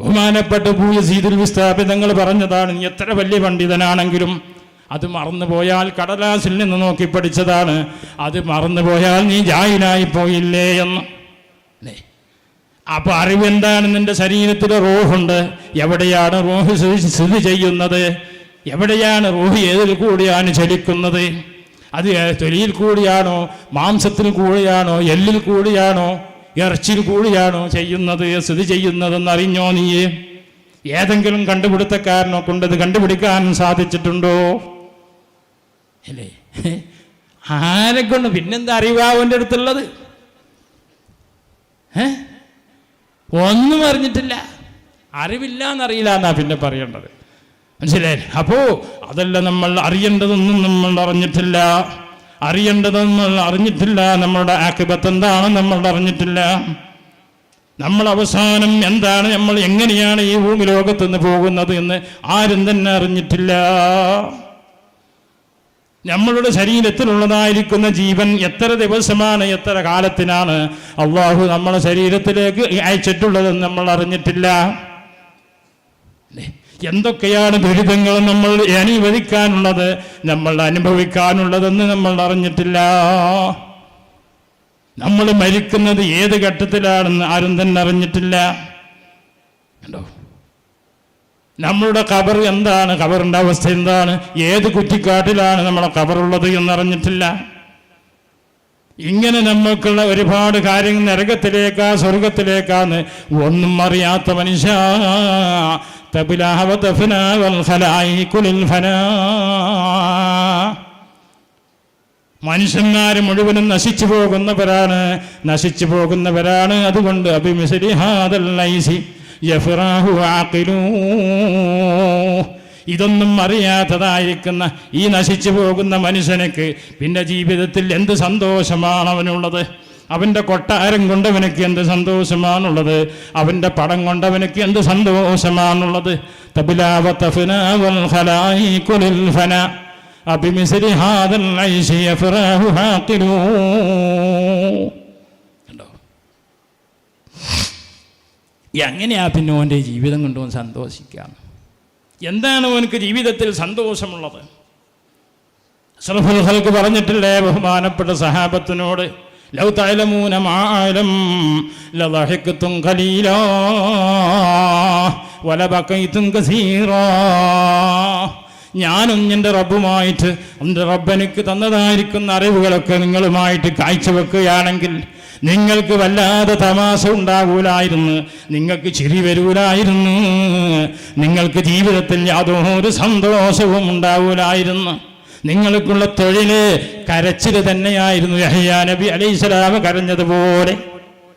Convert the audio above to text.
ബഹുമാനപ്പെട്ട ഭൂയസീതുൽ വിസ്ഥാപിതങ്ങൾ പറഞ്ഞതാണ് നീ എത്ര വലിയ പണ്ഡിതനാണെങ്കിലും അത് മറന്നുപോയാൽ കടലാസിൽ നിന്ന് നോക്കി പഠിച്ചതാണ്. അത് മറന്നുപോയാൽ നീ ജാഹിലായി പോയില്ലേ എന്ന്. അല്ലേ അപ്പൊ അറിവെന്താണ് നിന്റെ ശരീരത്തിൽ റോഹുണ്ട്. എവിടെയാണ് റോഹ് സ്ഥിതി ചെയ്യുന്നത്? എവിടെയാണ് റോഹ് ഏതിൽ കൂടിയാണ് ചലിക്കുന്നത്? അത് തൊലിയിൽ കൂടിയാണോ? മാംസത്തിൽ കൂടിയാണോ? എല്ലിൽ കൂടിയാണോ? ഇറച്ചിയിൽ കൂടിയാണോ ചെയ്യുന്നത് സ്ഥിതി ചെയ്യുന്നതെന്ന് അറിഞ്ഞോ നീ? ഏതെങ്കിലും കണ്ടുപിടുത്തക്കാരനോ കൊണ്ടത് കണ്ടുപിടിക്കാൻ സാധിച്ചിട്ടുണ്ടോ? അല്ലേ? ആരെ കൊണ്ട് പിന്നെന്താ അറിവാവന്റെ അടുത്തുള്ളത്? ഏ? ഒന്നും അറിഞ്ഞിട്ടില്ല. അറിവില്ല എന്നറിയില്ല എന്നാ പിന്നെ പറയേണ്ടത്. മനസ്സിലായി അപ്പോ അതല്ല നമ്മൾ അറിയേണ്ടതൊന്നും നമ്മൾ അറിഞ്ഞിട്ടില്ല. അറിയേണ്ടതൊന്നും അറിഞ്ഞിട്ടില്ല. നമ്മളുടെ ആക്കിബത്ത് എന്താണ്? നമ്മൾ അറിഞ്ഞിട്ടില്ല. നമ്മൾ അവസാനം എന്താണ്? നമ്മൾ എങ്ങനെയാണ് ഈ ഭൂമി ലോകത്ത് നിന്ന് പോകുന്നത് എന്ന് ആരും തന്നെ അറിഞ്ഞിട്ടില്ല. നമ്മളുടെ ശരീരത്തിലുള്ളതായിരിക്കുന്ന ജീവൻ എത്ര ദിവസമാണ് എത്ര കാലത്തിനാണ് അള്ളാഹു നമ്മളെ ശരീരത്തിലേക്ക് അയച്ചിട്ടുള്ളതെന്ന് നമ്മൾ അറിഞ്ഞിട്ടില്ല? എന്തൊക്കെയാണ് ദുരിതങ്ങൾ നമ്മൾ അനുവദിക്കാനുള്ളത് നമ്മൾ അനുഭവിക്കാനുള്ളതെന്ന് നമ്മൾ അറിഞ്ഞിട്ടില്ല. നമ്മൾ മരിക്കുന്നത് ഏത് ഘട്ടത്തിലാണെന്ന് ആരും തന്നെ അറിഞ്ഞിട്ടില്ല. കണ്ടോ? നമ്മളുടെ കബർ എന്താണ്? കബറിന്റെ അവസ്ഥ എന്താണ്? ഏത് കുറ്റിക്കാട്ടിലാണ് നമ്മളെ കബറുള്ളത് എന്നറിഞ്ഞിട്ടില്ല ഇങ്ങനെ നമ്മൾക്കുള്ള ഒരുപാട് കാര്യങ്ങൾ നരകത്തിലേക്കാ സ്വർഗത്തിലേക്കാന്ന് ഒന്നും അറിയാത്ത മനുഷ്യ. ഫനാ. മനുഷ്യന്മാര് മുഴുവനും നശിച്ചു പോകുന്നവരാണ് നശിച്ചു പോകുന്നവരാണ് അതുകൊണ്ട്. ഇതൊന്നും അറിയാത്തതായിരിക്കുന്ന ഈ നശിച്ചു പോകുന്ന മനുഷ്യനക്ക് പിന്നെ ജീവിതത്തിൽ എന്ത് സന്തോഷമാണ് അവനുള്ളത് അവന്റെ കൊട്ടാരം കൊണ്ടവനക്ക് എന്ത് സന്തോഷമാണുള്ളത്? അവന്റെ പടം കൊണ്ടവനക്ക് എന്ത് സന്തോഷമാണുള്ളത്? എങ്ങനെയാ പിന്നെ ഓന്റെ ജീവിതം കൊണ്ട് ഓൻ സന്തോഷിക്കാം എന്താണ് ഓനക്ക് ജീവിതത്തിൽ സന്തോഷമുള്ളത്? സർഫുൽഹൽക്ക് പറഞ്ഞിട്ടില്ലേ ബഹുമാനപ്പെട്ട സഹാബത്തിനോട്? ഞാനും എന്റെ റബ്ബുമായിട്ട് എന്റെ റബ്ബനിക്ക് തന്നതായിരിക്കുന്ന അറിവുകളൊക്കെ നിങ്ങളുമായിട്ട് കാഴ്ചവെക്കുകയാണെങ്കിൽ നിങ്ങൾക്ക് വല്ലാതെ തമാശ ഉണ്ടാകൂലായിരുന്നു നിങ്ങൾക്ക് ചിരി വരൂലായിരുന്നു നിങ്ങൾക്ക് ജീവിതത്തിൽ യാതൊരു സന്തോഷവും ഉണ്ടാവൂലായിരുന്നു. നിങ്ങൾക്കുള്ള തൊഴിൽ കരച്ചിൽ തന്നെയായിരുന്നു. യഹ്യാ നബി അലൈഹിസ്സലാം കരഞ്ഞതുപോലെ.